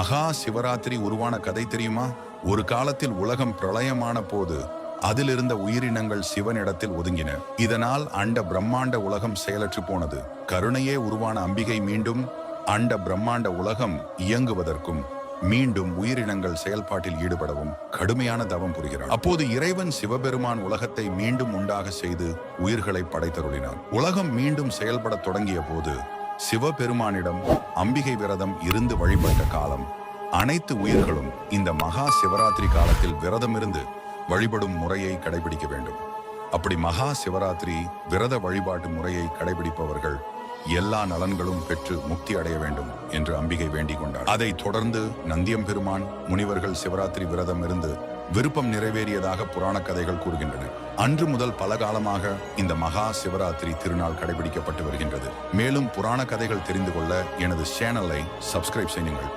மகா சிவராத்திரி உருவான கதை தெரியுமா? ஒரு காலத்தில் உலகம் பிரளயமான போது அதிலிருந்த உயிரினங்கள் சிவனிடத்தில் ஒதுங்கின. இதனால் அண்ட பிரம்மாண்ட உலகம் செயலற்று போனது. கருணையே உருவான அம்பிகை மீண்டும் அண்ட பிரம்மாண்ட உலகம் இயங்குவதற்கும் மீண்டும் உயிரினங்கள் செயல்பாட்டில் ஈடுபடவும் கடுமையான தவம் புரிகிறார் அப்போது இறைவன் சிவபெருமான் உலகத்தை மீண்டும் உண்டாக செய்து உயிர்களை படைத்தருளினார் உலகம் மீண்டும் செயல்படத் தொடங்கிய போது சிவபெருமானிடம் அம்பிகை விரதம் இருந்து வழிபட்ட காலம். அனைத்து உயிர்களும் இந்த மகா சிவராத்திரி காலத்தில் விரதம் இருந்து வழிபடும் முறையை கடைபிடிக்க வேண்டும். அப்படி மகா சிவராத்திரி விரத வழிபாட்டு முறையை கடைபிடிப்பவர்கள் எல்லா நலன்களும் பெற்று முக்தி அடைய வேண்டும் என்று அம்பிகை வேண்டிக் கொண்டார். அதைத் தொடர்ந்து நந்தியம் பெருமான் முனிவர்கள் சிவராத்திரி விரதம் இருந்து விருப்பம் நிறைவேறியதாக புராண கதைகள் கூறுகின்றன. அன்று முதல் பல காலமாக இந்த மகா சிவராத்திரி திருநாள் கடைபிடிக்கப்பட்டு வருகின்றது. மேலும் புராண கதைகள் தெரிந்து கொள்ள எனது சேனலை சப்ஸ்கிரைப் செய்யுங்கள்.